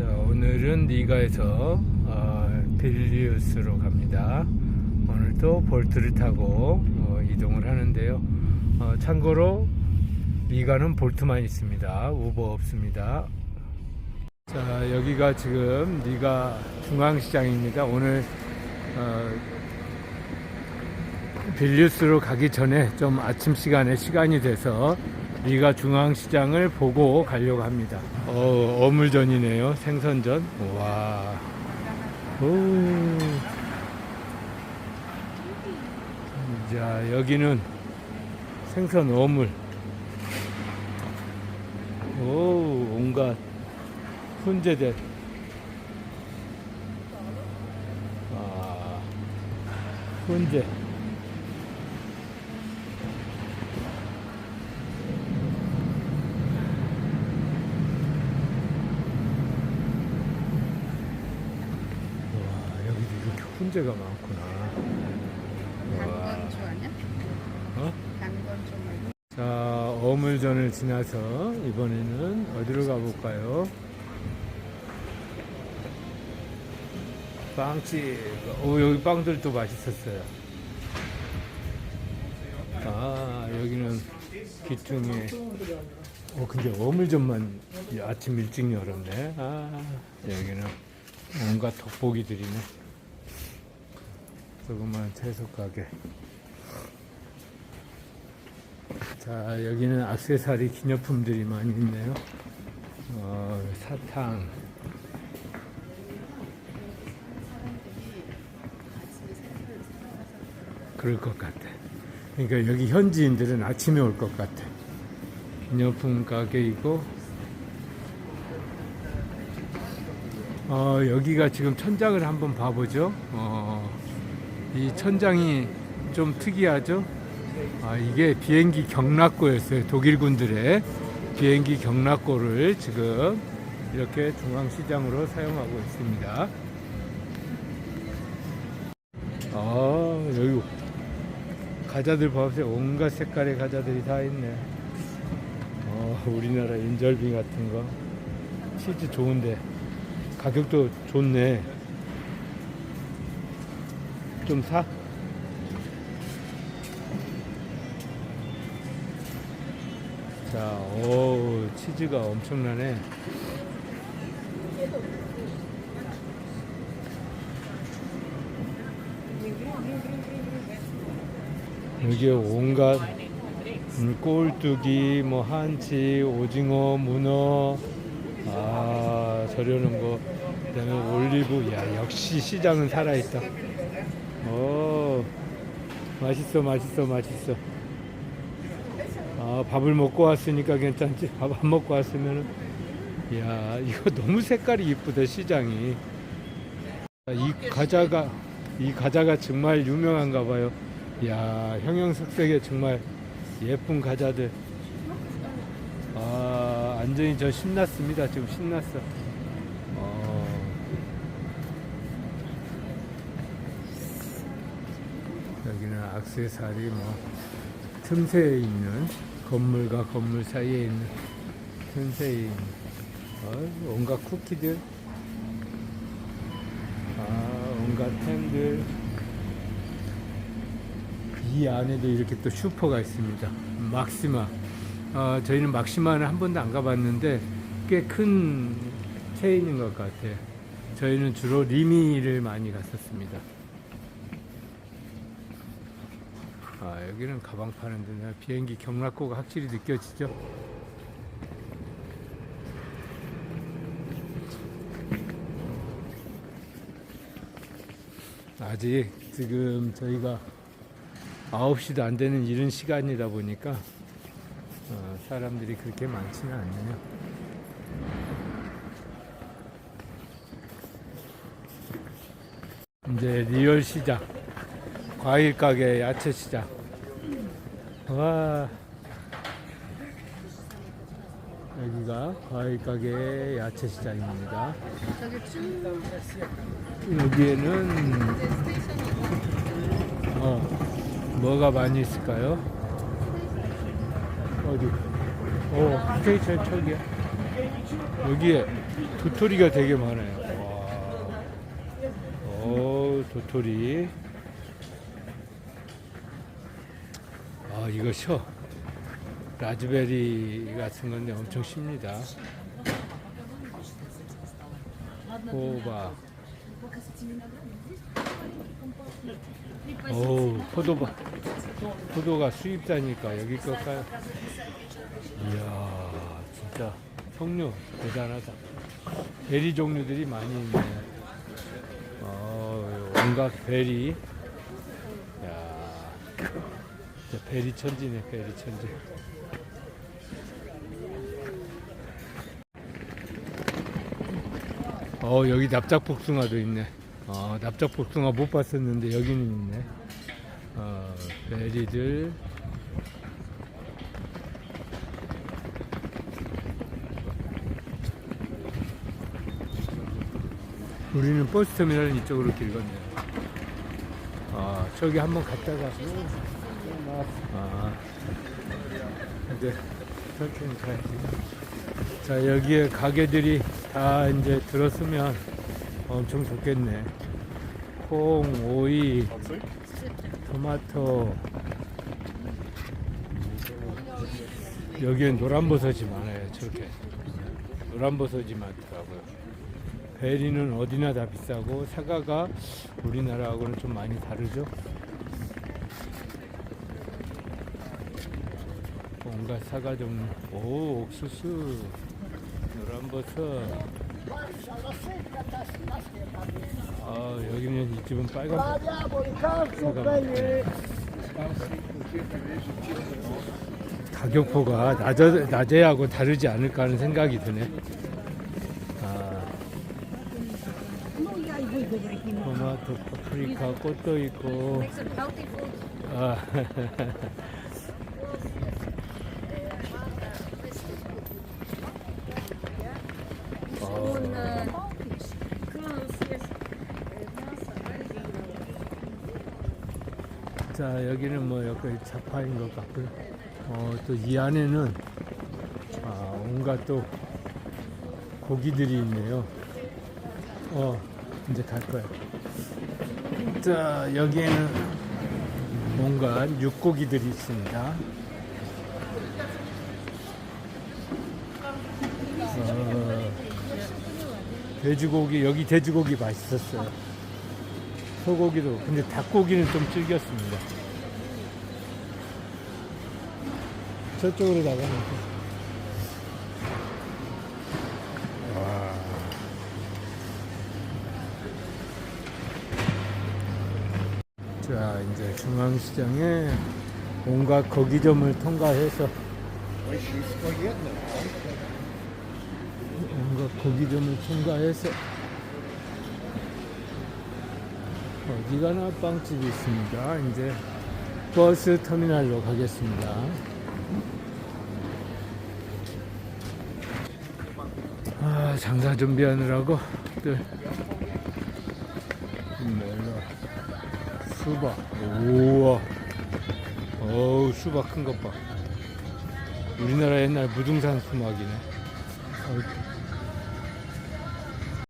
자, 오늘은 리가에서 어, 빌리우스로 갑니다. 오늘도 볼트를 타고 어, 이동을 하는데요. 어, 참고로 리가는 볼트만 있습니다. 우버 없습니다. 자, 여기가 지금 리가 중앙시장입니다. 오늘 어, 빌리우스로 가기 전에 좀 아침 시간에 시간이 돼서 리가 중앙시장을 보고 가려고 합니다. 어, 어물전이네요. 생선전. 와. 오. 자, 여기는 생선 어물. 오, 온갖 훈제들. 아, 훈제. 와, 여기도 이렇게 훈제가 많구나. 와. 단건조 아니야? 어? 단건조 말고 자, 어물전을 지나서 이번에는 어디로 가볼까요? 빵집. 오, 여기 빵들도 맛있었어요. 아, 여기는 기퉁에. 어, 근데 어물전만 아침 일찍 열었네. 아, 여기는 온갖 덕보기들이네. 조그만 채소 가게. 자, 여기는 악세사리 기념품들이 많이 있네요. 어, 사탕. 그럴 것 같아. 그러니까 여기 현지인들은 아침에 올 것 같아. 기념품 가게이고, 어, 여기가 지금 천장을 한번 봐보죠. 어, 이 천장이 좀 특이하죠. 아, 이게 비행기 경락고였어요. 독일군들의 비행기 경락고를 지금 이렇게 중앙시장으로 사용하고 있습니다. 아, 여기 과자들 봐보세요. 온갖 색깔의 과자들이 다 있네. 어, 우리나라 인절미 같은 거. 치즈 좋은데. 가격도 좋네. 좀 사? 자, 오, 치즈가 엄청나네. 여기에 온갖 음, 꼴뚜기, 뭐 한치, 오징어, 문어, 아 저려는 거, 그다음에 올리브, 야 역시 시장은 살아있다. 오, 맛있어, 맛있어, 맛있어. 아, 밥을 먹고 왔으니까 괜찮지. 밥 안 먹고 왔으면은, 야, 이거 너무 색깔이 이쁘다, 시장이. 아, 이 과자가, 이 과자가 정말 유명한가 봐요. 야, 형형색색의 정말 예쁜 과자들. 아, 완전히 저 신났습니다. 지금 신났어. 어. 여기는 악세사리 뭐 틈새에 있는 건물과 건물 사이에 있는 틈새에 있는 어, 온갖 쿠키들. 아 온갖 템들. 이 안에도 이렇게 또 슈퍼가 있습니다. 막시마. 어, 저희는 막시마는 한 번도 안 가봤는데 꽤 큰 체인인 것 같아요. 저희는 주로 리미를 많이 갔었습니다 아, 여기는 가방 파는 데네. 비행기 경락고가 확실히 느껴지죠? 아직 지금 저희가 9시도 안 되는 이른 시간이다 보니까 어, 사람들이 그렇게 많지는 않네요. 이제 리얼 시장. 과일 가게, 야채 시장. 와. 여기가 과일 가게, 야채 시장입니다. 여기에는 어, 뭐가 많이 있을까요? 어디? 어, 스테이션 저기야. 여기에 도토리가 되게 많아요. 와. 오, 도토리. 아, 이거 셔. 라즈베리 같은 건데 엄청 쉽니다. 호박. 오, 포도밭. 포도가 수입자니까 여기 것까요? 이야, 진짜 석류 대단하다. 베리 종류들이 많이 있네. 어, 온갖 베리. 야, 진짜 베리 천지네, 베리 천지. 어, 여기 납작 복숭아도 있네. 어, 납작 복숭아 못 봤었는데 여기는 있네. 어, 베리들. 우리는 버스터미널은 이쪽으로 길 건네요. 아, 저기 한번 갔다가. 아, 이제 천천히 가야지. 자, 여기에 가게들이 다 이제 들었으면 엄청 좋겠네. 콩, 오이, 토마토. 여기엔 노란 버섯이 많아요. 저렇게. 노란 버섯이 많더라고요. 베리는 어디나 다 비싸고 사과가 우리나라하고는 좀 많이 다르죠. 온갖 사과 종류. 오, 옥수수. 노란 버섯. 아, 여기는 이 집은 빨간. 가격표가 낮아, 낮에하고 다르지 않을까 하는 생각이 드네. 아, 토마토, 파프리카, 꽃도 있고. 아, 자, 여기는 뭐 여기 자파인 것 같고요. 어, 또 이 안에는 아, 온갖 또 고기들이 있네요. 어, 이제 갈 거야. 자, 여기에는 뭔가 육고기들이 있습니다. 어, 돼지고기, 여기 돼지고기 맛있었어요. 소고기도, 근데 닭고기는 좀 질겼습니다. 저쪽으로 나가면. 자, 이제 중앙시장에 온갖 거기점을 통과해서 온갖 고기점을 통과해서 어디 가나 빵집이 있습니다. 이제 버스 터미널로 가겠습니다. 아, 장사 준비하느라고 늘 멜로 수박. 우와. 어우 수박 큰 것 봐. 우리나라 옛날 무등산 수박이네